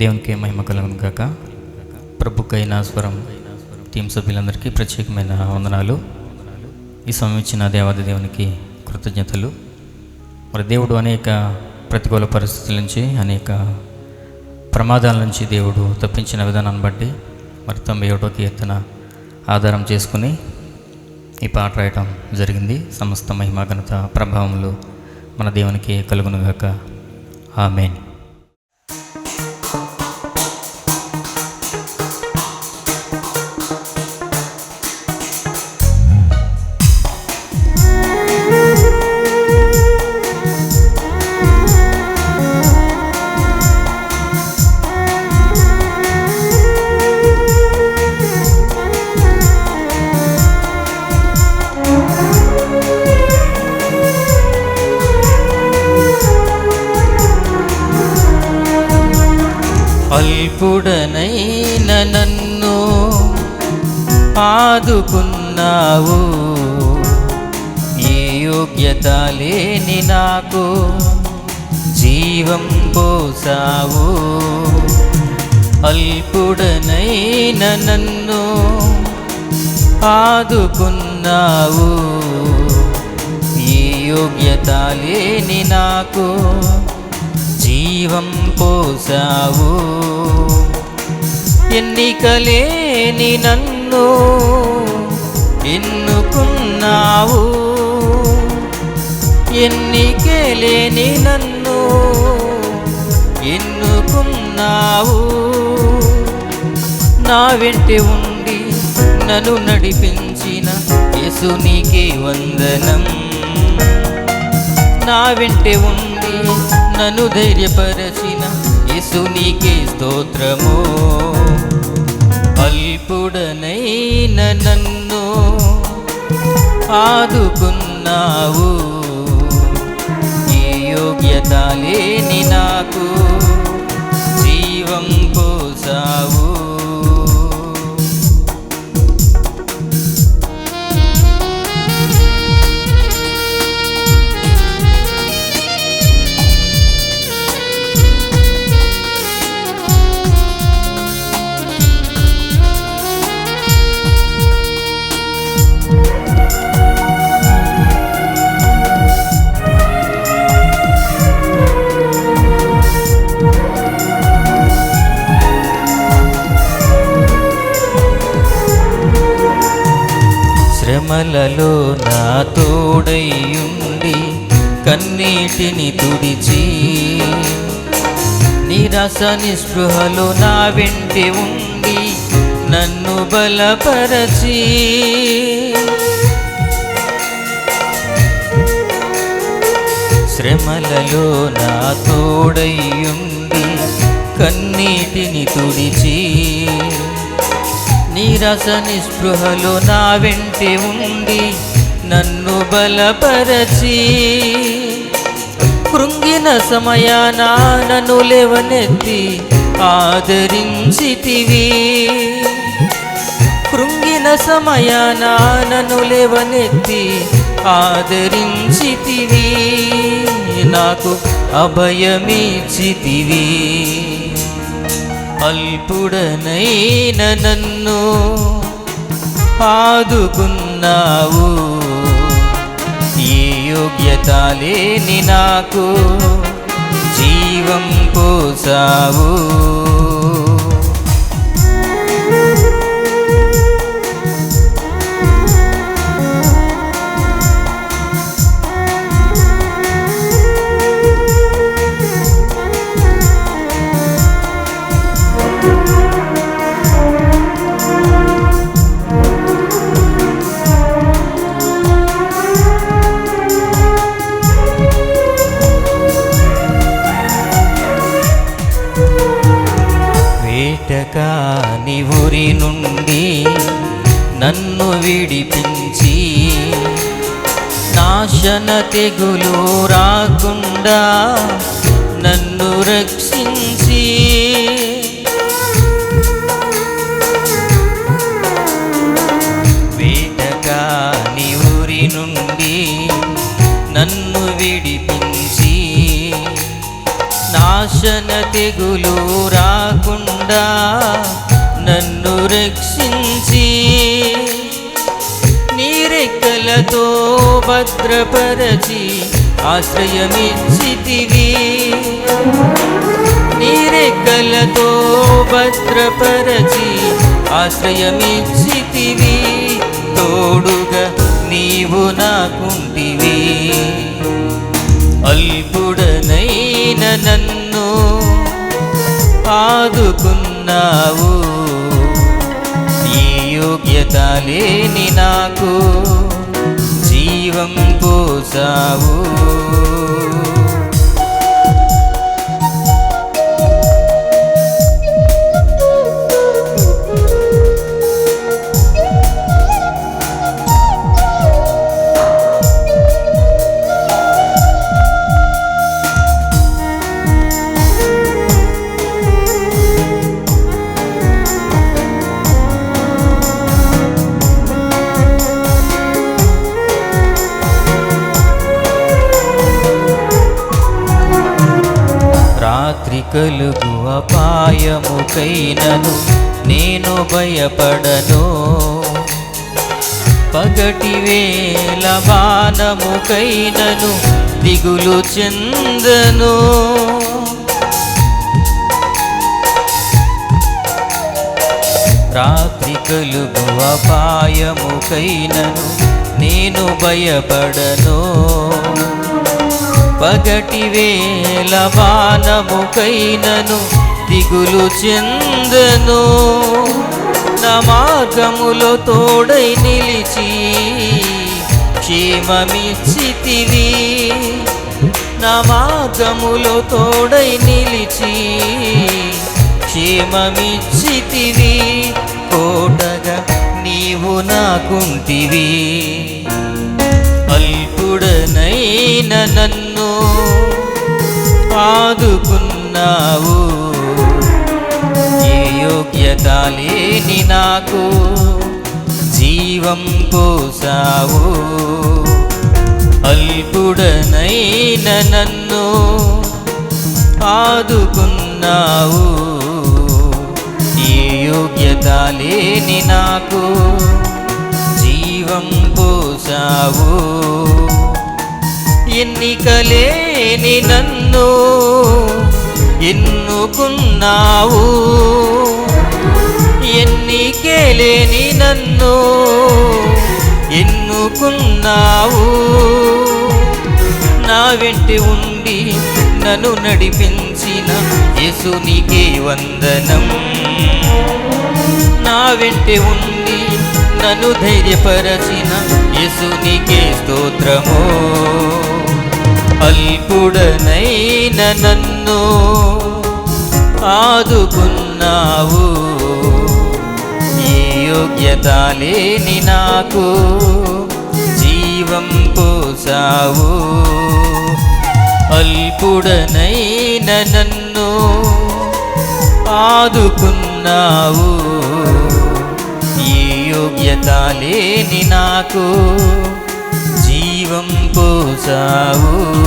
దేవునికి మహిమ కలుగును గాక. ప్రభుకైన స్వరం టీం సభ్యులందరికీ ప్రత్యేకమైన వందనాలు. ఈ సమయం ఇచ్చిన దేవాది దేవునికి కృతజ్ఞతలు. మరి దేవుడు అనేక ప్రతికూల పరిస్థితుల నుంచి అనేక ప్రమాదాల నుంచి దేవుడు తప్పించిన విధానాన్ని బట్టి మరి తొంభై ఒకటో కీర్తన ఆధారం చేసుకుని ఈ పాట రాయటం జరిగింది. సమస్త మహిమ ఘనత ప్రభావములు మన దేవునికి కలుగునుగాక ఆమెన్. అల్పుడనైన నన్ను ఆదుకున్నావు. ఏ యోగ్యత లేని నాకు జీవం పోసావు. అల్పుడనైన నన్ను ఆదుకున్నావు. ఏ యోగ్యత లేని నాకు జీవం పోసావు. ఎన్నికలేని నన్ను ఎన్నుకున్నావు. ఎన్నికలేని నన్ను ఎన్నుకున్నావు. నా వెంట ఉండి నన్ను నడిపించిన యసునికే వందనం. నా వెంట ఉండి నన్ను ధైర్యపరచిన యేసునికే స్తోత్రము. అల్పుడనైన నన్ను ఆదుకున్నావు. ఈ యోగ్యత లేని నాకు జీవం పోసావు. నిరాశ నిస్పృహలో నా వెంటి ఉండి నన్ను బలపరచి. శ్రమలలో నా తోడయ్యుండి కన్నీటిని తుడిచి. నీరస నిస్పృహలో నా వెంటే ఉండి నన్ను బలపరచి. కృంగిన సమయాన నన్ను లేవనెత్తి ఆదరించితివి. కృంగిన సమయాన నన్ను లేవనెత్తి ఆదరించితివి. నాకు అభయమిచ్చితివి. అల్పుడనైన నన్ను ఆదుకున్నావు. ఏ యోగ్యత లేని నాకు జీవం పోసావు. తెగులు రాకుండా నన్ను రక్షించి. వేటగాని ఊరి నుండి నన్ను విడిపించి. నాశన తెగులు రాకుండా నన్ను రక్షించి. నీరెక్కలతో భద్రపరచి ఆశ్రయమిచ్చితివి. నీరెక్కలతో భద్రపరచి ఆశ్రయమిచ్చితివి. తోడుగా నీవు నాకుంటివి. అల్పుడనైన నన్ను ఆదుకున్నావు. ఈ యోగ్యత లేని నాకు జీవం పోసావు. రాత్రి కలుగు అపాయముకైనను నేను భయపడను. పగటి వేల బాణముకైనను దిగులు చెందను. రాత్రి కలుగు అపాయముకైనను నేను భయపడను. పగటి వేల బాణముకైనను దిగులు చెందను. నా మార్గములో తోడై నిలిచి క్షేమమిచ్చితివి. నా మార్గములో తోడై నిలిచి క్షేమమిచ్చితివి. కోటగా నీవు నాకుంటివి. అల్పుడనైన నన్ను ఆదుకున్నావు. ఏ యోగ్యత లేని నాకు జీవం పోసావు. అల్పుడనైన నన్ను ఆదుకున్నావు. ఏ యోగ్యత లేని నాకు జీవం పోసావు. ఎన్నికలేని నన్ను ఎన్నుకున్నావు? ఎన్నికలేని నన్ను ఎన్నుకున్నావు? నా వెంటి ఉండి నన్ను నడిపించిన యేసునికే వందనం. నా వెంటి ఉండి నన్ను ధైర్యపరచిన యేసునికే స్తోత్రమో. అల్పుడనైన నన్ను ఆదుకున్నావు. ఈ యోగ్యత లేని నాకు జీవం పోసావు. అల్పుడనైన నన్ను ఆదుకున్నావు. ఈ యోగ్యత లేని నాకు జీవం పోసావు.